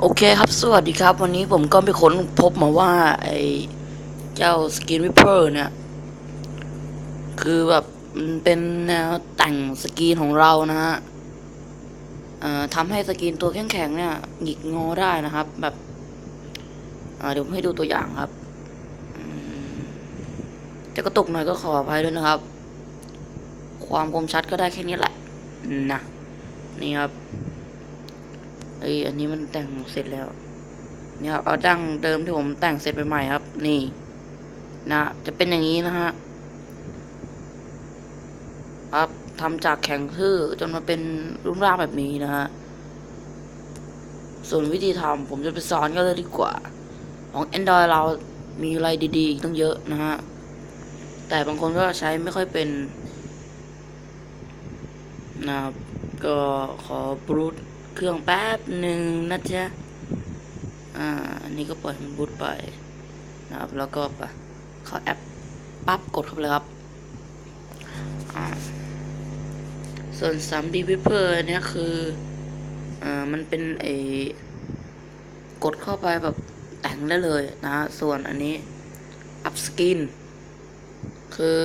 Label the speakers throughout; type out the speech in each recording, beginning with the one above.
Speaker 1: โอเคครับ สวัสดีครับ วันนี้ผมก็ไปค้นพบมาว่า ไอ้เจ้าสกินวิ p เ r อร์เนี่ย คือแบบมันเป็นแนวแต่งสกรีนของเรานะฮะทำให้สกรีนตัวแข็งๆเนี่ยหงิกงอได้นะครับ แบบเดี๋ยวให้ดูตัวอย่างครับจะกระตุกหน่อยก็ขออภัยด้วยนะครับ ความคมชัดก็ได้แค่นี้แหละนะนี่ครับ เอ้ยอันนี้มันแต่งเสร็จแล้ว เนี่ยครับเอาดั้งเดิมที่ผมแต่งเสร็จไปใหม่ครับ นี่ นะ จะเป็นอย่างนี้นะฮะครับทำจากแข็งทื่อจนมาเป็นรูปร่างแบบนี้นะฮะส่วนวิธีทำผมจะไปสอนกันเลยดีกว่า ของ Android เรามีอะไรดีๆอีกตั้งเยอะนะฮะ แต่บางคนก็ใช้ไม่ค่อยเป็นนะครับก็ขอบรูท เครื่องแป๊บหนึ่งนะจ๊ะอ่าอันนี้ก็ปล่อยมันบูตไปนะครับ แล้วก็ไปเข้าแอปปั๊บกดเข้าไปเลยครับอ่าส่วน 3D Vapor เนี่ยคืออ่ามันเป็นเอกดเข้าไปแบบแต่งได้เลยนะ ส่วนอันนี้อัพสกินคือ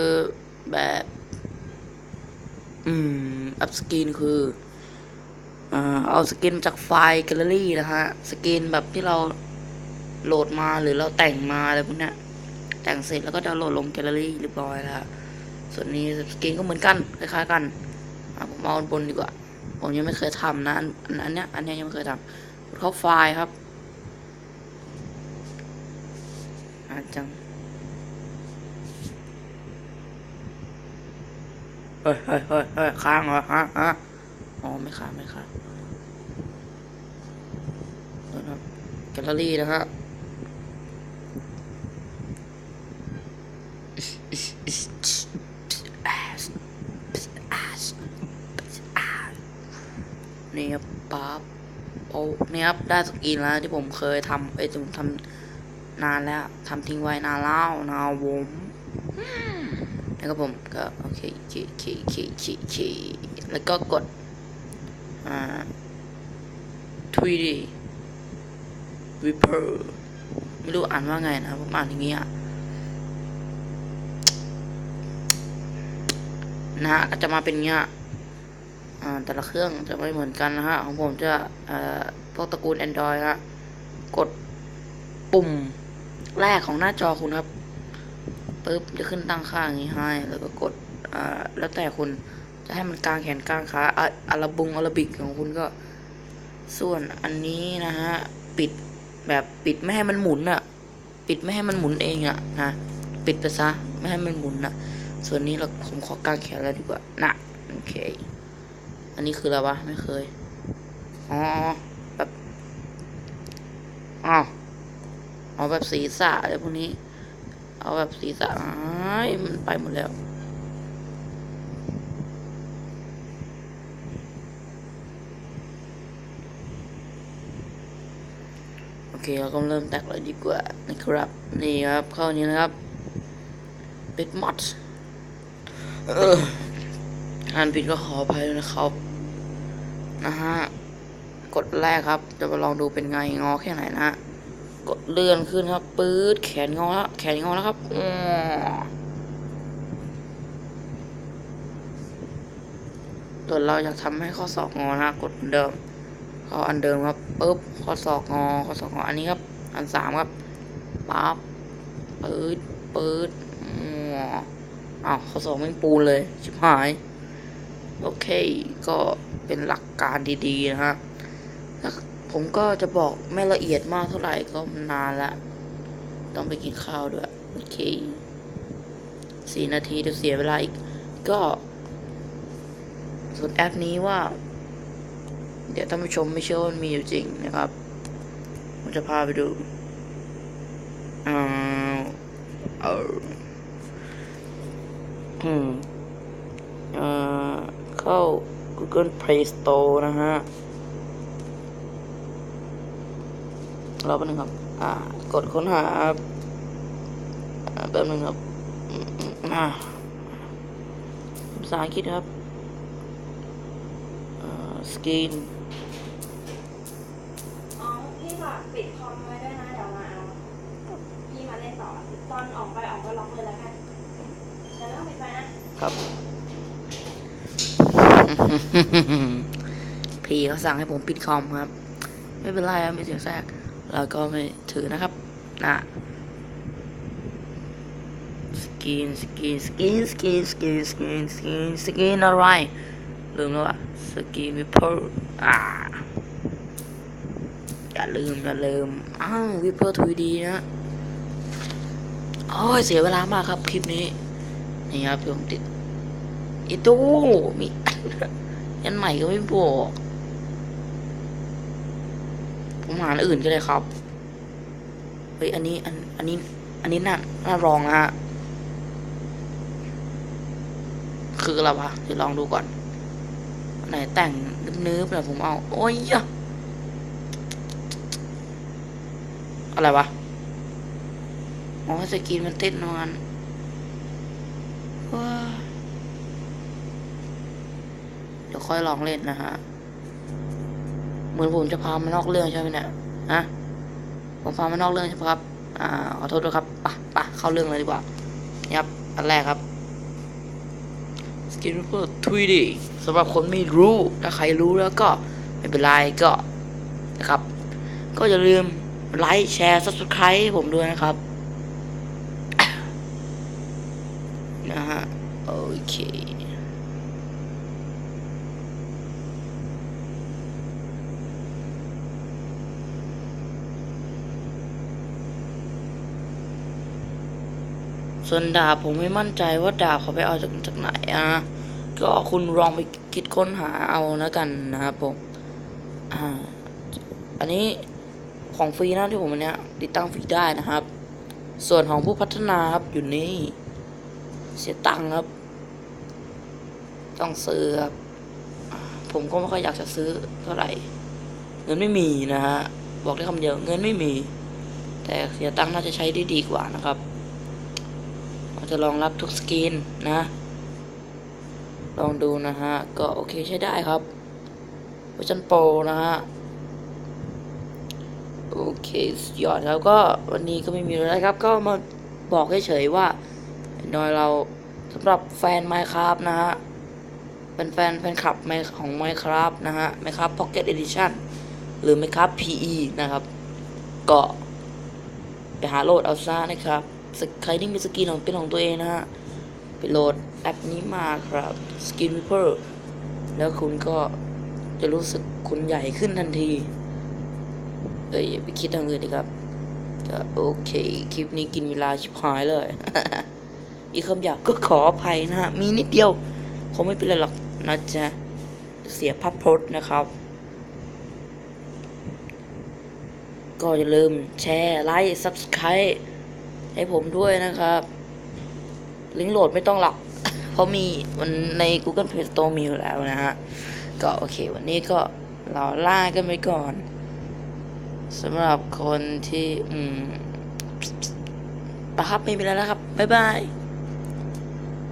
Speaker 1: แบบ อืม อัพสกินคือ เอาสกินจากไฟล์แกลเลอรี่นะฮะ สกินแบบที่เราโหลดมาหรือเราแต่งมาอะไรพวกเนี้ยแต่งเสร็จแล้วก็ดาวน์โหลดลงแกลเลอรี่เรียบร้อยแล้วส่วนนี้สกินก็เหมือนกันคล้ายๆกันอะผมเอาอันบนดีกว่า ผมยังไม่เคยทำนะอันอันเนี้ยอันเนี้ยยังไม่เคยทำเข้าไฟล์ครับอาจังเฮ้ยเฮ้ยเฮ้ยเฮ้ยค้างเหรอฮะฮะอ๋อไม่ค้างไม่ค้างนะครับ แกลเลอรี่นะฮะนี่ครับปั๊บโอ้นี่ครับได้สกรีนแล้วที่ผมเคยทำไอ้ยที่ผมทำนานแล้วทำทิ้งไว้นานแล้วนานวมแล้วก็ผมก็โอเคเคเคเคเคเคแล้วก็กดอ่าทวีด 3D Viper ไม่รู้อ่านว่าไงนะผมอ่านอย่างเงี้ยนะฮะก็จะมาเป็นเงี้ยแต่ละเครื่องจะไม่เหมือนกันนะฮะ ของผมจะพวกตระกูล Android ฮะ กดปุ่มแรกของหน้าจอคุณครับปึ๊บจะขึ้นตั้งค่าอย่างนี้ให้ แล้วก็กดแล้วแต่คุณจะให้มันกลางแขนกลางขาออาราบุงอาราบิกของคุณก็ ส่วนอันนี้นะฮะ ปิด แบบปิดไม่ให้มันหมุนอะปิดไม่ให้มันหมุนเองอะนะปิดไปซะไม่ให้มันหมุนนะส่วนนี้เราผมขอกางแขนแล้วดีกว่านะโอเค อันนี้คืออะไรวะไม่เคยอ๋อแบบอ๋อเอาแบบศีระอะไรพวกนี้ เอาแบบศีระอ้ายมันไปหมดแล้ว เคเราก็เริ่มแตกเลยดีกว่านะครับ นี่ครับเข้านี้นะครับปิดมอดอออ่านผิดก็ขออภัยด้วยนะครับ นะฮะ กดแรกครับ จะมาลองดูเป็นไงงอแค่ไหนนะฮะ กดเลื่อนขึ้นครับ ปื๊ดแขนงอแล้ว แขนงอแล้วครับอ้อส่วนเราอยากทำให้ข้อศอกงอนะกดเหมือนเดิม เข้าอันเดิมครับปุ๊บข้อศอกงอข้อศอกงออันนี้ครับ อันสามครับปั๊บปืดปืดอ๋ออ้าวข้อศอกแม่ปูนเลย ชิบหาย โอเค ก็เป็นหลักการดีๆนะฮะผมก็จะบอกไม่ละเอียดมากเท่าไหร่ก็นานละ ต้องไปกินข้าวด้วย โอเคสี่นาทีเดี๋ยวเสียเวลาอีก ก็ส่วนแอปนี้ว่า เดี๋ยวท่านผู้ชมไม่เชื่อว่ามันมีอยู่จริงนะครับผมจะพาไปดูอ่าเอออืมเอ่อเข้า Google Play Store นะฮะรอแป๊บนึงครับ อ่า กดค้นหาอ่าแป๊บนึงครับมอ่าภาษาอังกฤษครับ สกรีน
Speaker 2: อ๋อโอเคปิดคอมไว้ด้วยนะเดี๋ยวมาเอาพี่มาเล่นต่อตอนออกไปออกก็ล็อกเลยแล้วกันเดี๋ยวไม่ต้องปิดไฟนะ
Speaker 1: ครับ พี่เขาสั่งให้ผมปิดคอมครับ ไม่เป็นไรครับไม่เสียงแทรกแล้วก็ไม่ถือนะครับนะสกินสกินสกินสกินสกินสกินสกินสกินอะไร ลืมแล้วอะสกินวิเปอร์อ่าอย่าลืมอย่าลืมอ้าววิเปอร์ทูดีนะโอ้ยเสียเวลามากครับคลิปนี้ นี่ครับผมติดอีตู้มียันใหม่ก็ไม่บอกผมหาอื่นก็เลยครับเฮ้ยอันนี้อันอันนี้ อันนี้น่าน่ารองนะฮะคืออะไรวะเดี๋ยวลองดูก่อน ไหนแต่งนึบๆเนี่ยผมเอา โอ้ยยะอะไรวะ อ๋อสกินมันเต้นนอนว้าเดี๋ยวค่อยลองเล่นนะฮะ เหมือนผมจะพามานอกเรื่องใช่ไหมเนี่ยฮะผมพามานอกเรื่องใช่ไหมครับ อ่า ขอโทษด้วยครับปะปะเข้าเรื่องเลยดีกว่านี่ครับ อันแรกครับ Skin Reaper 3D สำหรับคนไม่รู้ถ้าใครรู้แล้วก็ไม่เป็นไรก็นะครับ ก็อย่าลืมไลค์แชร์ซับสไคร b ์ผมด้วยนะครับนะฮะโอเค ส่วนดาบผมไม่มั่นใจว่าดาบเขาไปเอาจากจากไหนอะก็คุณลองไปคิดค้นหาเอาแล้วกันนะครับผมอ่าอันนี้ของฟรีนะที่ผมเนี้ยติดตั้งฟรีได้นะครับ ส่วนของผู้พัฒนาครับอยู่นี่เสียตังค์ครับ ต้องซื้อครับผมก็ไม่ค่อยอยากจะซื้อเท่าไหร่ เงินไม่มีนะฮะบอกได้คำเดียวเงินไม่มี แต่เสียตังค์น่าจะใช้ได้ดีกว่านะครับ เราจะรองรับทุกสกินนะ ลองดูนะฮะ ก็โอเคใช้ได้ครับเวอร์ชันโปรนะฮะ โอเคสยอดแล้วก็วันนี้ก็ไม่มีอะไรครับ ก็มาบอกเฉยๆว่าหน่อยเราสำหรับแฟน Minecraft นะฮะเป็นแฟนแฟนคลับของ Minecraft นะฮะ Minecraft Pocket Edition หรือ Minecraft PE นะครับ ก็ไปหาโหลดเอาซะนะครับ ใครที่มีสกินของเป็นของตัวเองนะฮะไปโหลดแอปนี้มาครับ Skin Reaper แล้วคุณก็จะรู้สึกคุณใหญ่ขึ้นทันที เอ้ยอย่าไปคิดทางอื่นดีครับก็โอเค คลิปนี้กินเวลาชิบหายเลย อีกคำหยาบก็ขออภัยนะฮะ มีนิดเดียวคงไม่เป็นไรหรอกนะจ๊ะ เสียภาพพจน์นะครับ ก็อย่าลืมแชร์ ไลค์ Subscribe ให้ผมด้วยนะครับ ลิงก์โหลดไม่ต้องหรอก เพราะมีมันใน Google Play Store มีอยู่แล้วนะฮะ ก็โอเค วันนี้ก็เราล่ากันไปก่อนสำหรับคนที่ อืมปะครับไม่เป็นไรแล้วครับ บ๊ายบาย